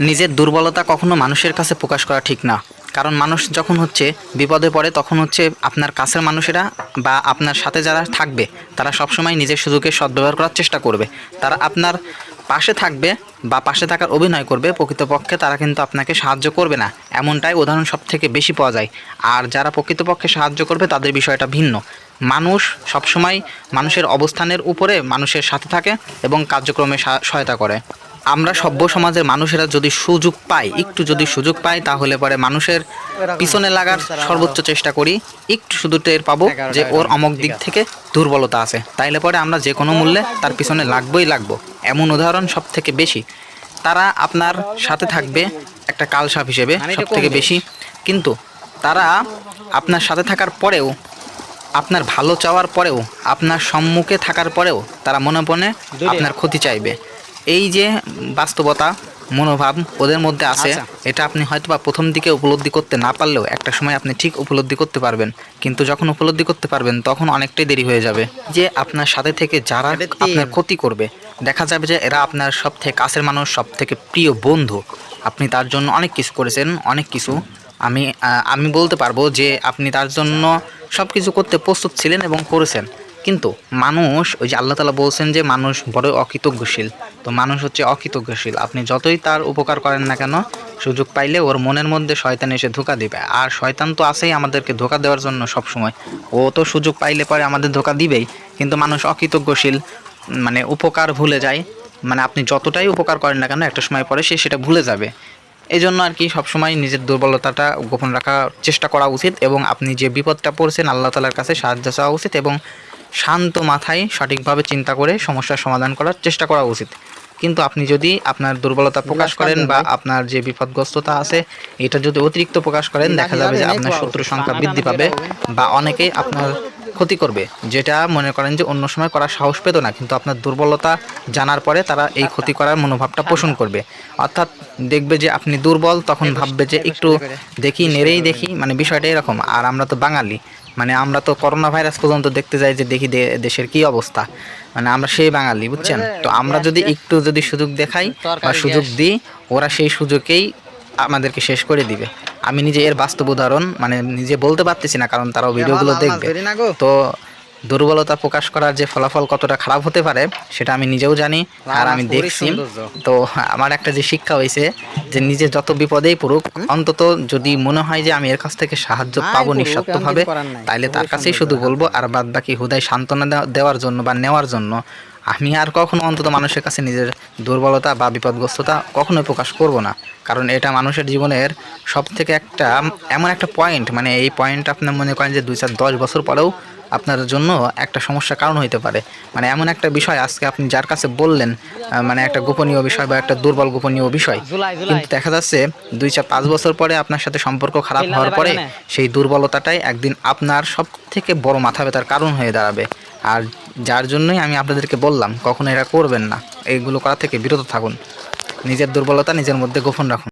নিজের দুর্বলতা কখনো মানুষের কাছে প্রকাশ করা ঠিক না। কারণ মানুষ যখন হচ্ছে বিপদে পড়ে, তখন হচ্ছে আপনার কাছের মানুষেরা বা আপনার সাথে যারা থাকবে, তারা সবসময় নিজের সুযোগের সদ্ব্যবহার করার চেষ্টা করবে। তারা আপনার পাশে থাকবে বা পাশে থাকার অভিনয় করবে, প্রকৃতপক্ষে তারা কিন্তু আপনাকে সাহায্য করবে না। এমনটাই উদাহরণ সব থেকে বেশি পাওয়া যায়। আর যারা প্রকৃতপক্ষে সাহায্য করবে, তাদের বিষয়টা ভিন্ন। মানুষ সবসময় মানুষের অবস্থানের উপরে মানুষের সাথে থাকে এবং কার্যক্রমে সহায়তা করে। আমরা সভ্য সমাজের মানুষেরা যদি সুযোগ পাই, একটু যদি সুযোগ পাই, তাহলে পরে মানুষের পিছনে লাগার সর্বোচ্চ চেষ্টা করি। একটু শুধু টের পাবো যে ওর অমক দিক থেকে দুর্বলতা আছে। তাইলে পরে আমরা যে কোনো মূল্যে তার পিছনে লাগবোই লাগবো। এমন উদাহরণ সব থেকে বেশি। তারা আপনার সাথে থাকবে একটা কালসাপ হিসেবে সব থেকে বেশি। কিন্তু তারা আপনার সাথে থাকার পরেও, আপনার ভালো চাওয়ার পরেও, আপনার সম্মুখে থাকার পরেও তারা মনে মনে আপনার ক্ষতি চাইবে। এই যে বাস্তবতা মনোভাব ওদের মধ্যে আছে আচ্ছা। এটা আপনি হয়তো বা প্রথম দিকে উপলব্ধি করতে না পারলেও একটা সময় আপনি ঠিক উপলব্ধি করতে পারবেন। কিন্তু যখন উপলব্ধি করতে পারবেন তখন অনেকটাই দেরি হয়ে যাবে। যে আপনার সাথে থেকে যারা আপনার ক্ষতি করবে দেখা যাবে যে এরা আপনার সব থেকে কাছের মানুষ সব থেকে প্রিয় বন্ধু। আপনি তার জন্য অনেক কিছু করেছেন অনেক কিছু। আমি আমি বলতে পারব যে আপনি তার জন্য সব কিছু করতে প্রস্তুত ছিলেন এবং করেছেন। কিন্তু মানুষ ওই যে আল্লাহ তালা বলছেন যে মানুষ বড় অকৃতজ্ঞশীল। তো মানুষ হচ্ছে অকৃতজ্ঞশীল। আপনি যতই তার উপকার করেন না কেন, সুযোগ পাইলে ওর মনের মধ্যে শয়তান এসে ধোকা দিবে। আর শয়তান তো আছেই আমাদেরকে ধোকা দেওয়ার জন্য সব সময় ও তো সুযোগ পাইলে পরে আমাদের ধোকা দিবেই। কিন্তু মানুষ অকৃতজ্ঞশীল মানে উপকার ভুলে যায়। মানে আপনি যতটাই উপকার করেন না কেন, একটা সময় পরে সে সেটা ভুলে যাবে। এই জন্য আর কি সবসময় নিজের দুর্বলতাটা গোপন রাখার চেষ্টা করা উচিত এবং আপনি যে বিপদটা পড়ছেন, আল্লাহ তালার কাছে সাহায্য চাওয়া উচিত এবং শান্ত মাথায় সঠিকভাবে চিন্তা করে সমস্যার সমাধান করার চেষ্টা করা উচিত। কিন্তু আপনি যদি আপনার দুর্বলতা প্রকাশ করেন বা আপনার যে বিপদগ্রস্ততা আছে এটা যদি অতিরিক্ত প্রকাশ করেন দেখা যাবে যে আপনার শত্রু সংখ্যা বৃদ্ধি পাবে বা অনেকেই আপনার ক্ষতি করবে যেটা মনে করেন যে অন্য সময় করার সাহস পেত না কিন্তু আপনার দুর্বলতা জানার পরে তারা এই ক্ষতি করার মনোভাবটা পোষণ করবে। অর্থাৎ দেখবে যে আপনি দুর্বল তখন ভাববে যে একটু দেখি নেড়েই দেখি মানে বিষয়টা এরকম। আর আমরা তো বাঙালি মানে আমরা তো করোনা ভাইরাস পর্যন্ত দেখতে যাই যে দেখি দেশের কি অবস্থা। মানে আমরা সেই বাঙালি বুঝছেন? তো আমরা যদি একটু যদি সুযোগ দেখাই বা সুযোগ দিই ওরা সেই সুযোগেই আমাদেরকে শেষ করে দিবে। আমি নিজে এর বাস্তব উদাহরণ মানে নিজে বলতে পারতেছি না কারণ তারাও ভিডিওগুলো দেখবে। তো দুর্বলতা প্রকাশ করার যে ফলাফল কতটা খারাপ হতে পারে সেটা আমি নিজেও জানি আর আমি দেখছি। তো আমার একটা যে শিক্ষা হয়েছে যে নিজে যত বিপদেই পড়ুক অন্তত যদি মনে হয় যে আমি এর কাছ থেকে সাহায্য পাবো নিঃস্বার্থভাবে। তাইলে তার কাছেই শুধু বলব আর বাদ বাকি হুদায় সান্ত্বনা দেওয়া- দেওয়ার জন্য বা নেওয়ার জন্য আমি আর কখনো অন্তত মানুষের কাছে নিজের দুর্বলতা বা বিপদগ্রস্ততা কখনোই প্রকাশ করব না। কারণ এটা মানুষের জীবনের সব থেকে একটা এমন একটা পয়েন্ট মানে এই পয়েন্ট আপনার মনে করেন যে দুই চার দশ বছর পরেও আপনার জন্য একটা সমস্যার কারণ হইতে পারে। মানে এমন একটা বিষয় আজকে আপনি যার কাছে বললেন মানে একটা গোপনীয় বিষয় বা একটা দুর্বল গোপনীয় বিষয়। কিন্তু দেখা যাচ্ছে দুই চার পাঁচ বছর পরে আপনার সাথে সম্পর্ক খারাপ হওয়ার পরে সেই দুর্বলতাটাই একদিন আপনার সব থেকে বড় মাথা ব্যথার কারণ হয়ে দাঁড়াবে। আর যার জন্যই আমি আপনাদেরকে বললাম, কখনো এরা করবেন না। এইগুলো করা থেকে বিরত থাকুন। নিজের দুর্বলতা নিজের মধ্যে গোপন রাখুন।